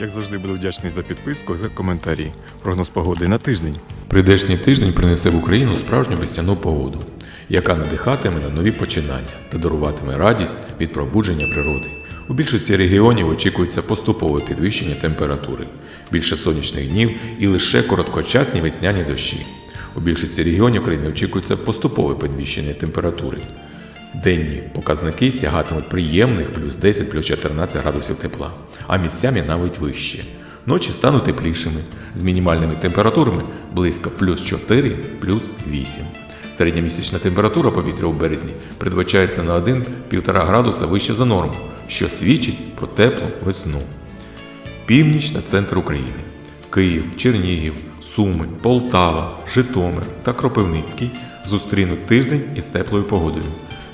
Як завжди, буду вдячний за підписку за коментарі. Прогноз погоди на тиждень. Прийдешній тиждень принесе в Україну справжню весняну погоду, яка надихатиме на нові починання та даруватиме радість від пробудження природи. У більшості регіонів очікується поступове підвищення температури, більше сонячних днів і лише короткочасні весняні дощі. У більшості регіонів країни очікується поступове підвищення температури. Денні показники сягатимуть приємних плюс 10 плюс 14 градусів тепла, а місцями навіть вище. Ночі стануть теплішими, з мінімальними температурами близько плюс 4 плюс 8. Середньомісячна температура повітря у березні передбачається на 1-1,5 градуса вище за норму, що свідчить про теплу весну. Північ та центр України. Київ, Чернігів, Суми, Полтава, Житомир та Кропивницький зустрінуть тиждень із теплою погодою.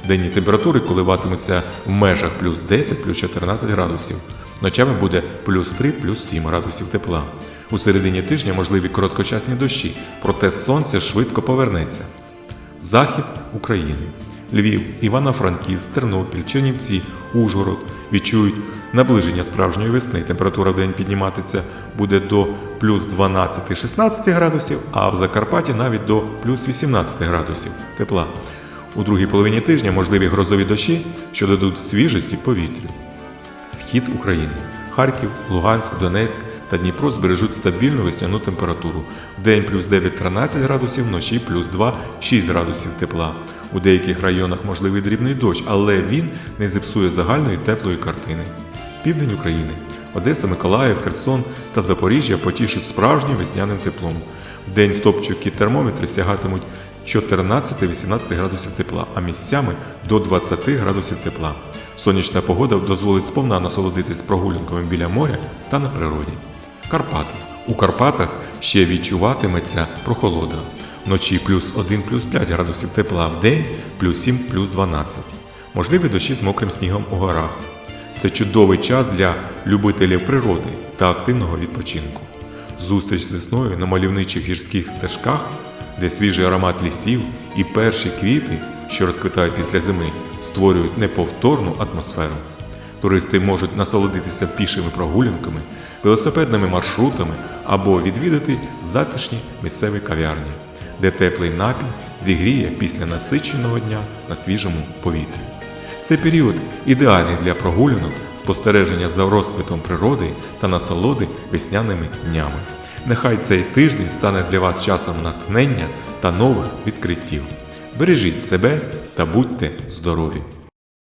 Денні температури коливатимуться в межах плюс 10 плюс 14 градусів. Ночами буде плюс 3 плюс 7 градусів тепла. У середині тижня можливі короткочасні дощі, проте сонце швидко повернеться. Захід України. Львів, Івано-Франківськ, Тернопіль, Чернівці, Ужгород відчують наближення справжньої весни. Температура в день підніматися буде до плюс 12-16 градусів, а в Закарпатті навіть до плюс 18 градусів тепла. У другій половині тижня можливі грозові дощі, що дадуть свіжості повітрю. Схід України. Харків, Луганськ, Донецьк та Дніпро збережуть стабільну весняну температуру. В день плюс 9-13 градусів, вночі плюс 2-6 градусів тепла. У деяких районах можливий дрібний дощ, але він не зіпсує загальної теплої картини. Південь України. Одеса, Миколаїв, Херсон та Запоріжжя потішуть справжнім весняним теплом. В день стопчуки термометри сягатимуть 14-18 градусів тепла, а місцями до 20 градусів тепла. Сонячна погода дозволить сповна насолодитись прогулянками біля моря та на природі. Карпати. У Карпатах ще відчуватиметься прохолода. Вночі плюс 1 плюс 5 градусів тепла, в день плюс 7 плюс 12. Можливі дощі з мокрим снігом у горах. Це чудовий час для любителів природи та активного відпочинку. Зустріч з весною на мальовничих гірських стежках, де свіжий аромат лісів і перші квіти, що розквітають після зими, створюють неповторну атмосферу. Туристи можуть насолодитися пішими прогулянками, велосипедними маршрутами або відвідати затишні місцеві кав'ярні, де теплий напій зігріє після насиченого дня на свіжому повітрі. Це період ідеальний для прогулянок, спостереження за розквітом природи та насолоди весняними днями. Нехай цей тиждень стане для вас часом натхнення та нових відкриттів. Бережіть себе та будьте здорові!